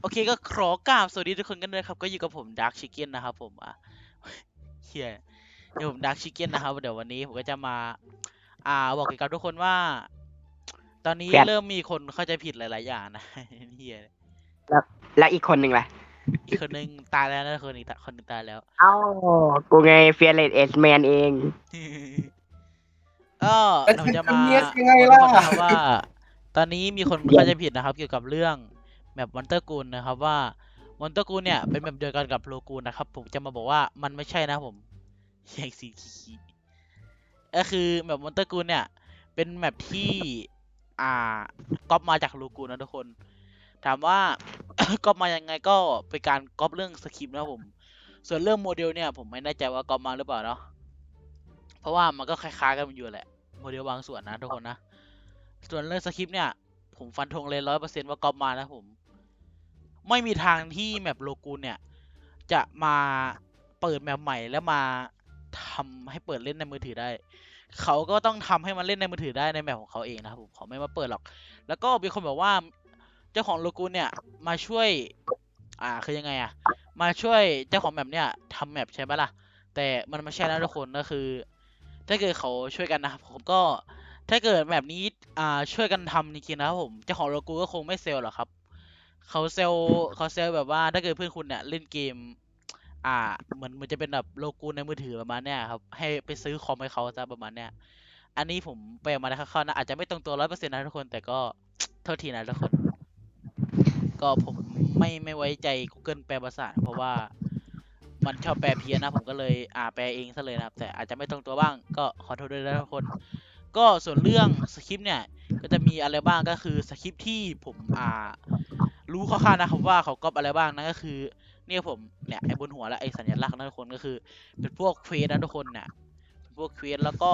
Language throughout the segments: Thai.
โอเคก็ขอกราบสวัสดีทุกคนกันด้วยครับ ก็อยู่กับผมดาร์คชิคเก้นนะครับผมอะเฮียเดี๋ยวผมดาร์คชิคเก้นนะครับ เดี๋ยววันนี้ผมก็จะมา อ่าบอกเกี่ยวกับทุกคนว่า ตอนนี้ครับเริ่มมีคนเข้าใจผิดหลาย ๆ อย่างนะเฮียแล้วอีกคนหนึ่งล่ะอีกคนนึงตายแล้วนะคนอีกคนนึงตายแล้ว เอ้ากูไงเฟียร์เลดเอสแมนเองก็เอ้ยเราจะมาทำเนียสยังไงบอกล่ะทุกคนนะครับว่า ตอนนี้มีคนเข้าใจผิดนะครับ เกี่ยวกับเรื่อง แมปมอนเตอร์กูลนะครับว่ามอนเตอร์กูลเนี่ยเป็นแบบเดียวกันกับโลกูลนะครับ ผมจะมาบอกว่ามันไม่ใช่นะผมแยกสีขีก็คือแมปมอนเตอร์กูลเนี่ย เป็นแมปที่อ่าก๊อปมาจากโลกูลนะทุกคน ถามว่าก๊อปมายังไงก็เป็นการก๊อปเรื่องสคริปต์นะผม ส่วนเรื่องโมเดลเนี่ยผมไม่แน่ใจว่าก๊อปมาหรือเปล่าเนาะเพราะว่ามันก็คล้ายๆกันอยู่แหละโมเดลบางส่วนนะทุกคนนะ ส่วนเรื่องสคริปต์เนี่ย ผมฟันธงเลยร้อยเปอร์เซ็นต์ว่าก๊อปมานะผม ไม่มีทางที่แมปโลกูนเนี่ย จะมาเปิดแมปใหม่แล้วมาทำให้เปิดเล่นในมือถือได้ เขาก็ต้องทำให้มันเล่นในมือถือได้ในแมปของเขาเองนะครับผมเขาไม่มาเปิดหรอก แล้วก็มีคนบอกว่าเจ้าของโลกูนเนี่ยมาช่วย อ่าคือยังไงอะมาช่วยเจ้าของแมปเนี่ยทำแมปใช่ไหมล่ะ แต่มันไม่ใช่นะทุกคนก็คือ ถ้าเกิดเขาช่วยกันนะครับผมก็ถ้าเกิดแบบนี้อ่าช่วยกันทำจริงๆนะครับผมเจ้าของโลกูก็คงไม่เซลล์หรอกครับ เขาเซลเขาเซลแบบว่าถ้าเกิดเพื่อนคุณเนี่ยเล่นเกม อ่า เหมือนมันจะเป็นแบบโลกูในมือถือประมาณเนี้ยครับ ให้ไปซื้อคอมให้เขาซะประมาณเนี้ย อันนี้ผมแปลมาได้คร่านะอาจจะไม่ตรงตัวร้อยเปอร์เซ็นต์นะทุกคน แต่ก็โทษทีนะทุกคน ก็ผมไม่ไม่ไว้ใจ Google แปลภาษา เพราะว่ามันชอบแปลเพี้ยนนะ ผมก็เลยอ่าแปลเองซะเลยนะครับ แต่อาจจะไม่ตรงตัวบ้าง ก็ขอโทษด้วยนะทุกคน ก็ส่วนเรื่องสคริปต์เนี่ย ก็จะมีอะไรบ้างก็คือสคริปต์ที่ผมอ่า รู้คร่าวๆนะครับว่าเขาก๊อปอะไรบ้างนั่นก็คือ เนี่ยผมเนี่ยไอ้บนหัวและไอ้สัญลักษณ์นะทุกคนก็คือ เป็นพวกเควสนะทุกคนเนี่ยเป็นพวกเควสแล้วก็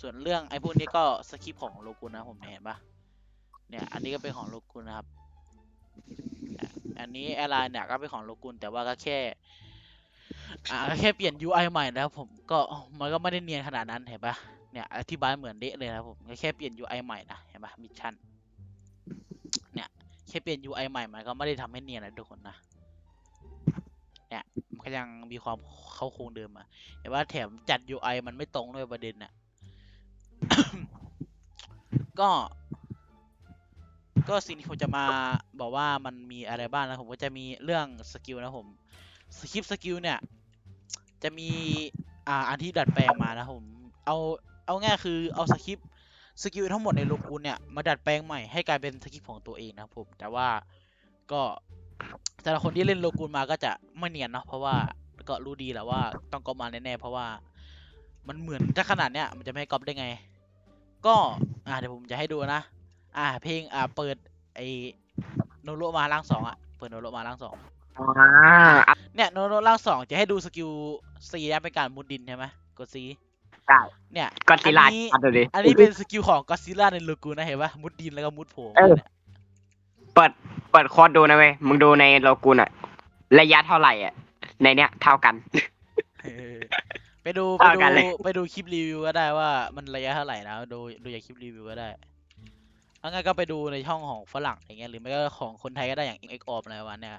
ส่วนเรื่องไอ้พวกนี้ก็สคริปต์ของโลกุนนะผมเห็นปะเนี่ยอันนี้ก็เป็นของโลกุนนะครับอันนี้แอร์ไลน์เนี่ยก็เป็นของโลกุนแต่ว่าก็แค่อ่าก็แค่เปลี่ยน UI ใหม่นะครับผมก็มันก็ไม่ได้เนียนขนาดนั้นเห็นปะเนี่ยอธิบายเหมือนเดะเลยนะผมก็แค่เปลี่ยน UI ใหม่นะเห็นปะมิชชั่น แค่เปลี่ยน UI ใหม่มันก็ไม่ได้ทำให้เนียนนะทุกคนนะ เนี่ย มันก็ยังมีความเข้าโครงเดิมอะแต่ว่าแถมจัด UI มันไม่ตรงด้วยประเด็นน่ะ ก็ ก็สิ่งที่ผมจะมาบอกว่ามันมีอะไรบ้างนะผมก็จะมีเรื่องสกิลนะผมสคริปสกิลเนี่ย จะมีอ่าอันที่ดัดแปลงมานะผม เอาเอาง่ายคือเอาสคริปต์ สกิลทั้งหมดในโลกูนเนี่ย มาดัดแปลงใหม่ให้กลายเป็นสคริปต์ของตัวเองนะครับผม แต่ว่าก็แต่ละคนที่เล่นโลกูนมาก็จะไม่เนียนเนาะเพราะว่าก็รู้ดีแหละว่าต้องก๊อปมาแน่ๆเพราะว่ามันเหมือนถ้าขนาดเนี้ยมันจะไม่ให้ก๊อปได้ไง ก็อ่าเดี๋ยวผมจะให้ดูนะ อ่า เพลงอ่าเปิดไอโนโรมาล่างสองอะเปิดโนโรมาล่างสองอ่าเนี่ยโนโรล่างสองจะให้ดูสกิลซีนะเป็นการมุดดินใช่ไหมกดซี ได้ เนี่ยก็ซิลาอันนี้อันดูดิอันนี้เป็นสกิลของก็ซิล่าในลูกูนะเห็นปะมุดดินแล้วก็มุดโผล่เออ เนี่ยเปิด เปิดโคอดดูนะเว้ย มึงดูในโลกูนอะระยะเท่าไหร่อะในเนี้ยเท่ากัน เออไปดูไปเอาดูกันเลย ไปดูคลิปรีวิวก็ได้ว่ามันระยะเท่าไหร่นะดูดูจากคลิปรีวิวก็ได้แล้วงั้นก็ไปดูในช่องของฝรั่งอย่างเงี้ยหรือไม่ก็ของคนไทยก็ได้อย่างเอ็กออฟอะไรประมาณเนี้ย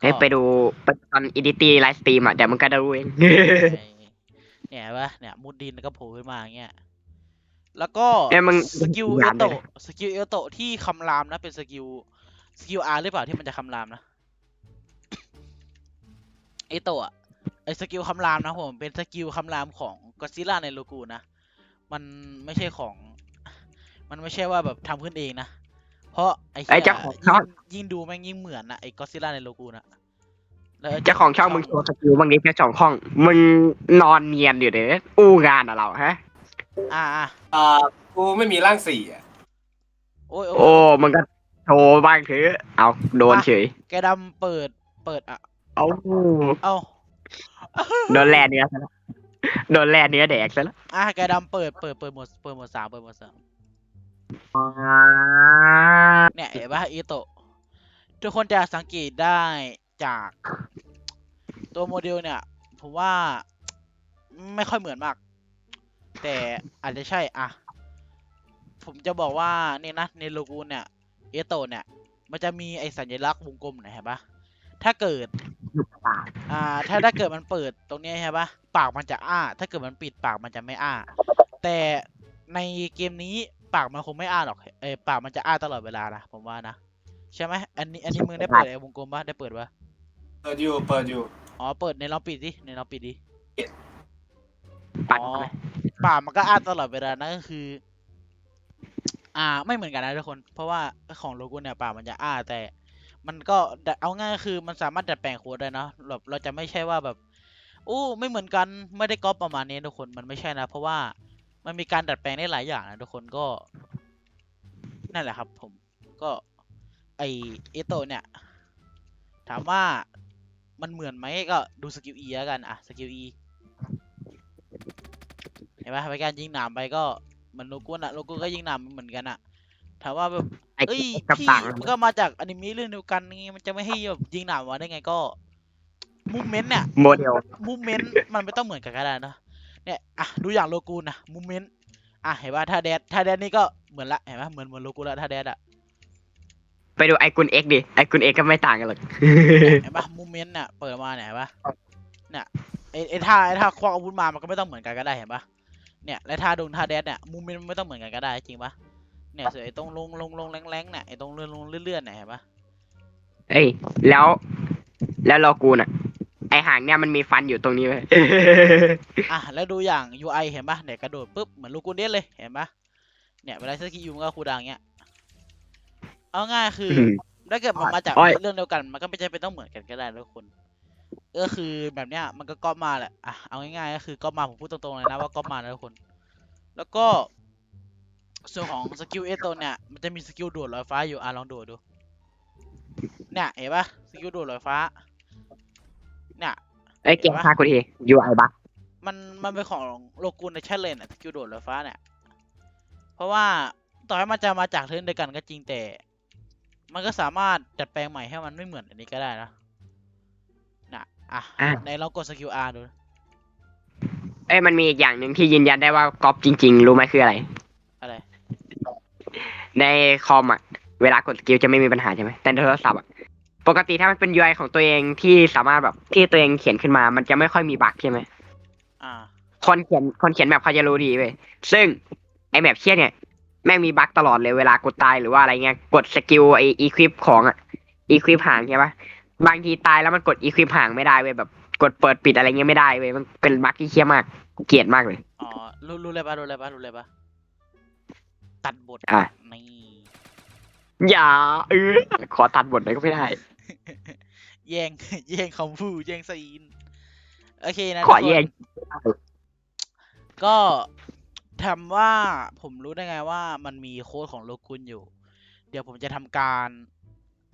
เฮ้ยก็ ไปดูไปตอนอีดิตี้ไลฟ์สตรีมอะเดี๋ยวมึงก็ดูเองไอ้ เนี่ยเห็นปะเนี่ยมุดดินแล้วก็โผล่ขึ้นมาอย่างเงี้ยแล้วก็เอ้ยมึงสกิลมึงเออ่านโตได้เลยสกิลเอโตที่คำรามนะเป็นสกิลสกิลอาร์หรือเปล่าที่มันจะคำรามนะเอโตะไอสกิลคำรามนะผมเป็นสกิลคำรามของก็ซิล่าในโลกูนะมันไม่ใช่ของ มันไม่ใช่ว่าแบบทำขึ้นเองนะเพราะไอ้ไอ้เหี้ยเจ้าของช่ยิ่องงยิ่งดูแม่งยิ่งเหมือนนะไอ้ก็ซิล่าในโลกูนะแล้วไเจ้าของช่องมึงโชว์สกิลบ้างดิแค่สองห้อง มึงนอนเนียนอยู่เด้ออู้งานอะเราฮะ อ่าอ่าอ่ากูไม่มีร่างสี่อะโอ้ยโอ้โอ้ยมึงก็โชว์บ้างเถอะเอาโดนเฉย แกดำเปิดเปิดอะ เอาเอ้าโดนแล่เนื้อซะแล้วโดนแล่เนื้อแดกซะแล้วอะแกดำเปิดเปิดเปิดหมดเปิดหมดสามเปิดหมดสามเนี่ยเห็นปะอีโตะทุกคนจะสังเกตได้ จาก ตัวโมเดลเนี่ย ผมว่าไม่ค่อยเหมือนมาก แต่อาจจะใช่อะ ผมจะบอกว่านี่นะในโลกูเนี่ย เอโตเนี่ย มันจะมีไอสัญลักษณ์วงกลมหนเห็นปะถ้าเกิดอ่า ถ้าถ้าเกิดมันเปิดตรงนี้ใช่ปะปากมันจะอ้า ถ้าเกิดมันปิดปากมันจะไม่อ้า แต่ในเกมนี้ปากมันคงไม่อ้าหรอกเออปากมันจะอ้าตลอดเวลานะผมว่านะใช่ไหมอันนี้อันนี้มึงได้เปิดไอ้วงกลมปะได้เปิดปะ เปิดอยู่เปิดอยู่อ๋อเปิดในลองปิดดิในลองปิดดิปัดอ๋อไหมปากมันก็อ้าตลอดเวลานั่นก็คือ อ่า ไม่เหมือนกันนะทุกคน เพราะว่าของโลกุนเนี่ยปากมันจะอ้าแต่ มันก็ดัดเอาง่ายก็คือมันสามารถดัดแปลงโค้ดได้นะแบบเราจะไม่ใช่ว่าแบบอู้ไม่เหมือนกันไม่ได้ก๊อปประมาณนี้ทุกคนมันไม่ใช่นะ เพราะว่ามันมีการดัดแปลงได้หลายอย่างนะทุกคนก็ นั่นแหละครับ ผมก็ไอเอโตเนี่ย ถามว่า มันเหมือนไหมก็ดูสกิล E แล้วกันอะสกิล E เห็นไหมไปการยิงหนามไปก็เหมันโลกุนอะโลกุนก็ยิงหนามเหมือนกันอะถามว่าแบบไอ้เอ้ยกระพี่ปังมันก็มาจากอนิเมะเรื่องเดียวกันนี่มันจะไม่ให้แบบยิงหนามมาได้ไงก็มูเมนต์เนี่ยโมเดลมูเมนต์มันไม่ต้องเหมือนกันก็ได้นะเนี่ยอะดูอย่างโลกูนนะมูเมนต์อะเห็นว่าถ้าแดดถ้าแดดนี่ก็เหมือนละเห็นไหมเหมือนเหมือนโลกูนละถ้าแดดอะ ไปดูไอกุนเอ็กดิไอกุนเอ็กก็ไม่ต่างกันหรอก เห็นปะมูเมนต์เนี่ยเปิดมาเนี่ยเห็นปะเนี่ยไอไอท่าไอท่าควักอาวุธมามันก็ไม่ต้องเหมือนกันก็ได้เห็นปะเนี่ยและท่าดงท่าแดดเนี่ยมูเมนต์มันไม่ต้องเหมือนกันก็ได้จริงปะเนี่ยส่วนไอตรงลงลงลงแรงแรงๆเนี่ยไอตรงเลื่อนลงเลื่อนๆเนี่ยเห็นปะเอ้ยแล้ว แล้วโลกูนอะ ไอหางเนี่ยมันมีฟันอยู่ตรงนี้ไหม อะแล้วดูอย่าง UI เห็นปะเนี่ยกระโดดปุ๊บเหมือนลูกกูเดสเลยเห็นปะเนี่ยเวลาสกิลยูมันก็คูลดาวน์อย่างเงี้ย เอาง่ายคือ ถ้าเกิดมันมาจากโอ้ยเรื่องเดียวกัน มันก็ไม่จำเป็นต้องเหมือนกันก็ได้นะทุกคนก็คือแบบเนี้ย มันก็ก๊อปมาแหละอะเอาง่ายๆก็คือก๊อปมาผมพูดตรงๆเลยนะว่าก๊อปมานะทุกคน แล้วก็ ส่วนของสกิลเอตัวเนี่ย มันจะมีสกิลโดดลอยฟ้าอยู่อะลองโดดดู เนี่ยเห็นปะสกิลโดดลอยฟ้า เนี่ย ไอยเกมฆ่ากูทียูไอบักมันมันเป็นของโลกูนในแชทเลนอะสกิลโดดลอยฟ้าเนี่ย เพราะว่าต่อให้มันจะมาจากเทิร์นเดียวกันก็จริงแต่ มันก็สามารถจัดแปลงใหม่ให้มันไม่เหมือนอันนี้ก็ได้นะน่ะอะ ในลองกดสกิล R ดู เอ้ยมันมีอีกอย่างหนึ่งที่ยืนยันได้ว่าก๊อปจริง ๆ รู้ไหมคืออะไร อะไร ในคอมอะ เวลากดสกิลจะไม่มีปัญหาใช่ไหมแต่ในโทรศัพท์อะ ปกติถ้ามันเป็น UI ของตัวเองที่สามารถแบบที่ตัวเองเขียนขึ้นมา มันจะไม่ค่อยมีบั๊กใช่ไหม อ่า คนเขียนคนเขียนแบบเขาจะรู้ดีเว้ยซึ่งไอแบบเชี่ยเนี่ย แม่งมีบั๊กตลอดเลยเวลากดตายหรือว่าอะไรเงี้ยกดสกิลไออีควิปของอะอีควิปหางใช่ปะบางทีตายแล้วมันกดอีควิปหางไม่ได้เว้ยแบบ กดเปิดปิดอะไรเงี้ยไม่ได้เว้ยมันเป็นบั๊กที่เชี่ยมากเกลียดมากเลย อ๋อ รู้รู้เลยปะรู้เลยปะรู้เลยปะตัดบทอะ นี่อย่าเออขอตัดบทเลยก็ไม่ได้ แย่งแย่งคำพูดแย่งซีน โอเคนะขอทุกคนแย่ง ก็ ถามว่าผมรู้ได้ไงว่ามันมีโค้ดของโลกุนอยู่ เดี๋ยวผมจะทำการ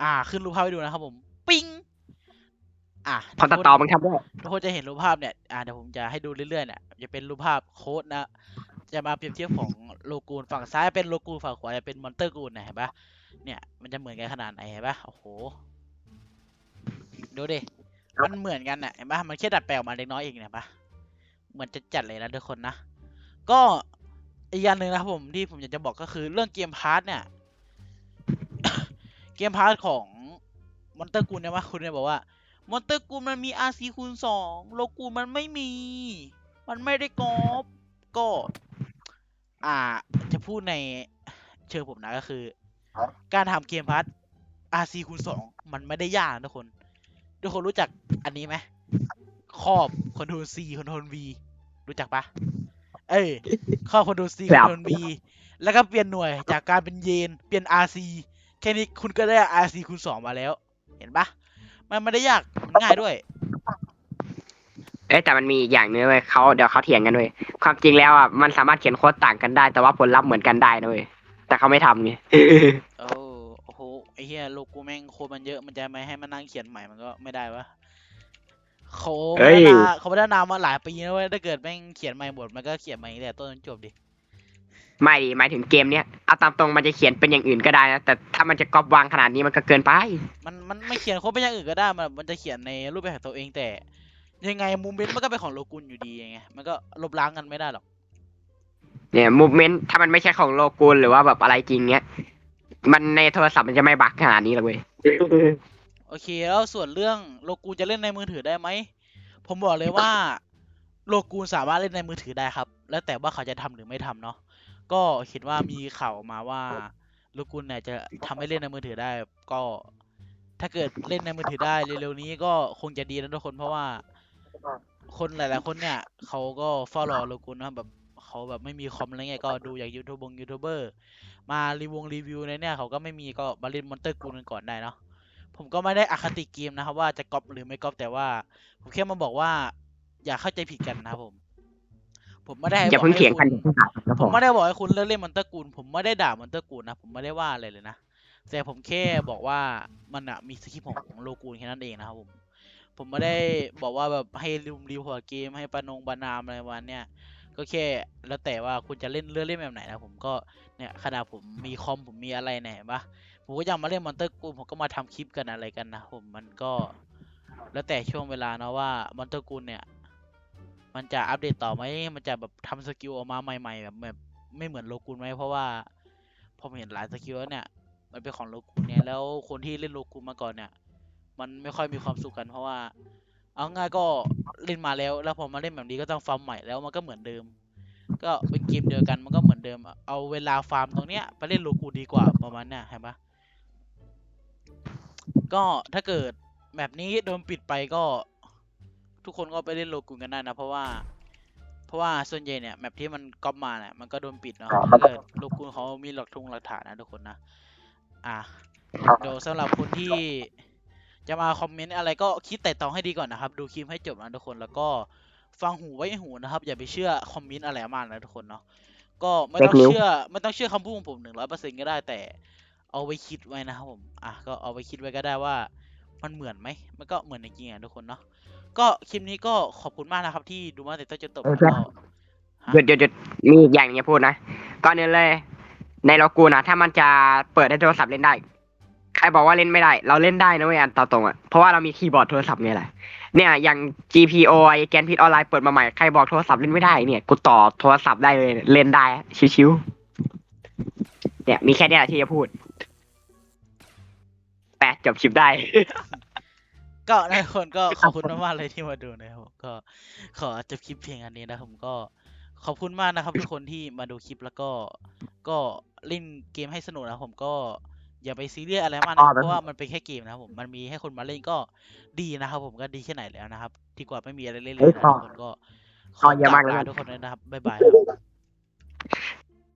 อ่า ขึ้นรูปภาพให้ดูนะครับผม ปิ้งอะพอตัดต่อมึงทำได้ทุกคนจะเห็นรูปภาพเนี่ยอ่าเดี๋ยวผมจะให้ดูเรื่อยๆเนี่ยจะเป็นรูปภาพโค้ดนะ จะมาเปรียบเทียบของโลกูนฝั่งซ้ายเป็นโลกูนฝั่งขวาจะเป็นมอนเตอร์กูนนะเห็นปะเนี่ยมันจะเหมือนกันขนาดไหนเห็นปะโอ้โหดูดิมันเหมือนกันน่ะเห็นปะมันแค่ดัดแปลงออกมาเล็กน้อยเองเนี่ยปะเหมือนจะจัดเลยนะทุกคนนะก็ อีกอย่างหนึ่งนะครับผมที่ผมอยากจะบอกก็คือเรื่องเกมพาร์ทเนี่ย เกมพาร์ทของมอนเตอร์กูนเนี่ยว่าคุณเนี่ยบอกว่ามอนเตอร์กูนมันมี RC คูณสองโลกูนมันไม่มี มันไม่ได้กอบก็ อ่า จะพูดในเชิงผมนะก็คือ การทำเกมพาร์ท RC คูณสองมันไม่ได้ยากนะทุกคน ทุกคนรู้จักอันนี้ไหมครอบคอนโทรล C คอนโทรล V รู้จักปะ เอ้ยครอบคอนโทรล C คคอรันบโทรล V แล้วก็เปลี่ยนหน่วยจากการเป็นเยนเปลี่ยน RC แค่นี้คุณก็ได้ RC คูณสองมาแล้ว เห็นปะมันไม่ได้ยากมันง่ายด้วย เอ้ยแต่มันมีอีกอย่างนึงเว้ยเขาเดี๋ยวเขาเถียงกันเว้ยความจริงแล้วอะมันสามารถเขียนโค้ดต่างกันได้ แต่ว่าผลลัพธ์เหมือนกันได้นะเว้ยแต่เขาไม่ทำไงโอ้โอ้โหไอ้เหี้ยโลกูแม่งโคดมันเยอะมันจะไม่ให้มานั่งเขียนใหม่มันก็ไม่ได้วะ เขาเฮ้ยพัฒนาเขาพัฒนามาหลายปีแล้วเว้ยถ้าเกิดแม่งเขียนใหม่หมดมันก็เขียนใหม่ตั้งแต่ต้นจนจบดิไม่ดิหมายถึงเกมเนี้ยเอาตามตรงมันจะเขียนเป็นอย่างอื่นก็ได้นะแต่ถ้ามันจะก๊อปวางขนาดนี้มันก็เกินไป มันมันไม่เขียนโค้ดเป็นอย่างอื่นก็ได้มันมันจะเขียนในรูปแบบของตัวเองแต่ ยังไงมูเมนต์มันก็เป็นของโลกุนอยู่ดีไงมันก็ลบล้างกันไม่ได้หรอกเนี่ยมูเมนต์ถ้ามันไม่ใช่ของโลกูลหรือว่าแบบอะไรจริงเนี้ยมันในโทรศัพท์มันจะไม่บักขนาดนี้หรอกเว้ย โอเค แล้วส่วนเรื่องโลกูนจะเล่นในมือถือได้ไหม ผมบอกเลยว่าโลกูนสามารถเล่นในมือถือได้ครับ แล้วแต่ว่าเขาจะทำหรือไม่ทำเนาะ ก็เห็นว่ามีข่าวมาว่าโลกูนเนี่ยจะทำให้เล่นในมือถือได้ ก็ ถ้าเกิดเล่นในมือถือได้เร็วๆนี้ก็คงจะดีนะทุกคนเพราะว่า คนหลายๆคนเนี่ยเขาก็เฝ้ารอโลกูนนะครับแบบเขาแบบไม่มีคอมอะไรเงี้ยก็ดูอย่างยูทูบบงยูทูบเบอร์มารีวงรีวิวในเนี่ยเขาก็ไม่มีก็มาเล่นมอนเตอร์กูนกันก่อนได้เนาะ ผมก็ไม่ได้อคติเกมนะครับ ว่าจะก๊อปหรือไม่ก๊อปแต่ว่า ผมแค่มาบอกว่า อย่าเข้าใจผิดกันนะครับผม ผมไม่ได้อย่าบเพิ่งกให้เถียงกันคุณครับผผมมไม่ได้บอกให้คุณเลิกเล่นมอนเตอร์กูลผมไม่ได้ด่ามอนเตอร์กูลนะผมไม่ได้ว่าอะไรเลยนะแต่ผมแค่บอกว่ามันอะมีสคริปต์ของโลกูลแค่นั้นเองนะครับผม ผมไม่ได้บอกว่าแบบให้รีมรีพอร์ตเกมให้ปานงปานามอะไรวันเนี้ยก็แค่แล้วแต่ว่าคุณจะเล่นเลือกเล่นแบบไหนนะผมก็เนี่ยขนาดผมมีคอมผมมีอะไรเนี่ยเห็นปะ ผมก็ยังมาเล่นมอนเตอร์กูลผมก็มาทำคลิปกันอะไรกันนะผมมันก็ แล้วแต่ช่วงเวลาเนาะว่ามอนเตอร์กูลเนี่ย มันจะอัปเดตต่อไหมมันจะแบบทำสกิลออกมาใหม่ๆแบบแบบไม่เหมือนโลกูนไหมเพราะว่าผมเห็นหลายสกิลเนี่ย มันเป็นของโลกูนเนี่ยแล้วคนที่เล่นโลกูนมาก่อนเนี่ย มันไม่ค่อยมีความสุขกันเพราะว่า เอาง่ายก็เล่นมาแล้ว แล้วพอมาเล่นแบบนี้ก็ต้องฟาร์มใหม่แล้วมันก็เหมือนเดิม ก็เป็นเกมเดียวกันมันก็เหมือนเดิม เอาเวลาฟาร์มตรงเนี้ยไปเล่นโลกูดีกว่าประมาณเนี้ยเห็นปะ ก็ถ้าเกิดแบบนี้โดนปิดไปก็ ทุกคนก็ไปเล่นโลกูนกันได้นะเพราะว่า เพราะว่าส่วนใหญ่เนี่ยแมปที่มันก๊อปมาเนี่ยมันก็โดนปิดเนาะถ้าเกิดโลกูนเขามีหลักทุงหลักฐานนะทุกคนนะอะเดี๋ยวสำหรับคนที่จะมาคอมเมนต์อะไรก็คิดแต่ตองให้ดีก่อนนะครับ ดูคลิปให้จบนะทุกคนแล้วก็ฟังหูไว้หูนะครับ อย่าไปเชื่อคอมเมนต์อะไรมากนะทุกคนเนาะก็ไม่ต้อง Fake news เชื่อไม่ต้องเชื่อคำพูดของผมหนึ่งร้อยเปอร์เซ็นก็ได้แต่ เอาไว้คิดไว้นะครับผม อะก็เอาไว้คิดไว้ก็ได้ว่า มันเหมือนไหม มันก็เหมือนในจริงอะทุกคนเนาะ ก็คลิปนี้ก็ขอบคุณมากนะครับ ที่ดูมาแต่ต้นจนจบเออแล้วก็หยุดหยุดหยุดมีอีกอย่างหนึงจะพูดนะ ก่อนอื่นเลย ในโลกูนะถ้ามันจะเปิดให้โทรศัพท์เล่นได้ ใครบอกว่าเล่นไม่ได้ เราเล่นได้นะเว้ยอันต่อตรงอะ เพราะว่าเรามีคีย์บอร์ดโทรศัพท์เนี่ยแหละ เนี่ยอย่าง GPO ไอแกนพิทออนไลน์เปิดมาใหม่ ใครบอกโทรศัพท์เล่นไม่ได้เนี่ยกูต่อโทรศัพท์ได้เลยเล่นได้ชิวๆเนี่ยมีแค่เนี้ยแหละที่จะพูด แปะจบคลิปได้ ก็นะทุกคนก็ขอบคุณมากๆเลยที่มาดูนะครับผมก็ขอจบคลิปเพียงอันนี้นะผมก็ขอบคุณมากนะครับทุกคนที่มาดูคลิปแล้วก็ก็เล่นเกมให้สนุกนะครับผมก็อย่าไปซีเรียสอะไรมากนะครับเพราะว่ามันเป็นแค่เกมนะครับผมมันมีให้คนมาเล่นก็ดีนะครับผมก็ดีแค่ไหนแล้วนะครับดีกว่าไม่มีอะไรเล่นเลยนะทุกคนก็ขขออเยอะกมารากเลยลาทุกคนด้วยนะครับบ๊ายบายครับ